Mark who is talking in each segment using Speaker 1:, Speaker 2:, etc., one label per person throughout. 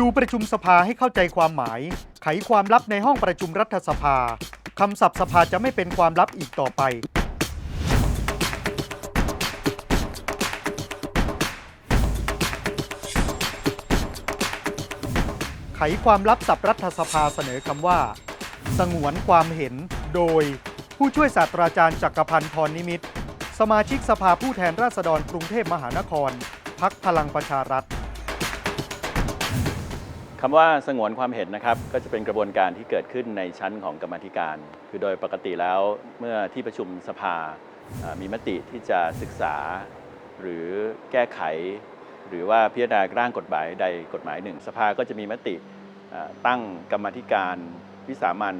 Speaker 1: ดูประชุมสภาให้เข้าใจความหมาย ไขความลับในห้องประชุมรัฐสภา คำศัพท์สภาจะไม่เป็นความลับอีกต่อไป ไขความลับศัพท์รัฐสภาเสนอคำว่า สงวนความเห็น โดย ผู้ช่วยศาสตราจารย์จักรพันธ์พรนิมิตร สมาชิกสภาผู้แทนราษฎรกรุงเทพมหานคร พักพลังประชารัฐ
Speaker 2: คำว่าสงวนความเห็นนะครับก็จะเป็นกระบวนการที่เกิดขึ้นในชั้นของกรรมธิการ คือโดยปกติแล้วเมื่อที่ประชุมสภามีมติที่จะศึกษา หรือแก้ไข หรือว่าพิจารณาร่างกฎหมายใดกฎหมายหนึ่ง สภาก็จะมีมติตั้งกรรมธิการวิสามัน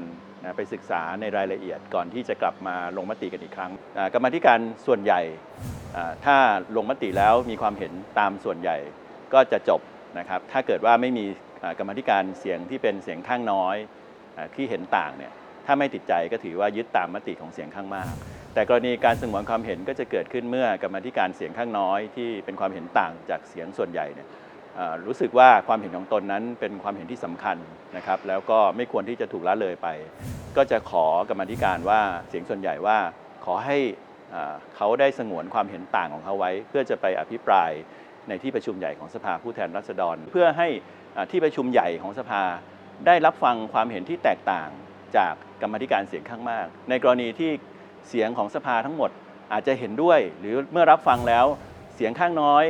Speaker 2: ไปศึกษาในรายละเอียดก่อนที่จะกลับมาลงมติกันอีกครั้งกรรมธิการส่วนใหญ่ถ้าลงมติแล้วมีความเห็นตามส่วนใหญ่ก็จะจบนะครับถ้าเกิดว่าไม่มี กรรมธิการเสียงที่เป็นเสียงข้างน้อยอที่เห็นต่างเนี่ยถ้าไม่ติดใจก็ถือว่ายึดตามมติของเสียงข้างมาก แต่กรณีการสงวนความเห็นก็จะเกิดขึ้นเมื่อกรรมธิการเสียงข้างน้อย ที่เป็นความเห็นต่างจากเสียงส่วนใหญ่เนี่ยรู้สึกว่าความเห็นของตนนั้นเป็นความเห็นที่สำคัญนะครับ แล้วก็ไม่ควรที่จะถูกละเลยไป ก็จะขอกรรมธิการว่าเสียงส่วนใหญ่ว่าขอให้เขาได้สงวนความเห็นต่างของเขาไว้ เพื่อจะไปอภิปราย ในที่ประชุมใหญ่ของสภาผู้แทนราษฎร เพื่อให้ที่ประชุมใหญ่ของสภา ได้รับฟังความเห็นที่แตกต่างจากกรรมธิการเสียงข้างมาก ในกรณีที่เสียงของสภาทั้งหมดอาจจะเห็นด้วย หรือเมื่อรับฟังแล้วเสียงข้างน้อย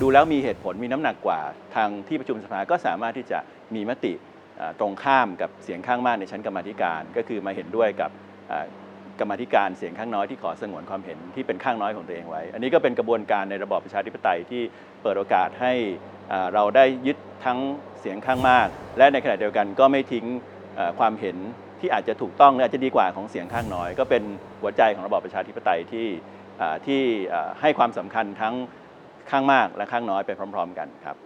Speaker 2: ดูแล้วมีเหตุผลมีน้ำหนักกว่า ทางที่ประชุมสภาก็สามารถที่จะมีมติตรงข้ามกับเสียงข้างมากในชั้นกรรมธิการ ก็คือมาเห็นด้วยกับ กรรมธิการเสียงข้างน้อยที่ขอสงวนความเห็นที่เป็นข้างน้อยของตัวเองไว้ อันนี้ก็เป็นกระบวนการในระบอบประชาธิปไตยที่เปิดโอกาสให้เราได้ยึดทั้งเสียงข้างมาก และในขณะเดียวกันก็ไม่ทิ้งความเห็นที่อาจจะถูกต้องหรืออาจจะดีกว่าของเสียงข้างน้อย ก็เป็นหัวใจของระบอบประชาธิปไตยที่ที่ให้ความสำคัญทั้งข้างมากและข้างน้อยไปพร้อม ๆ กันครับ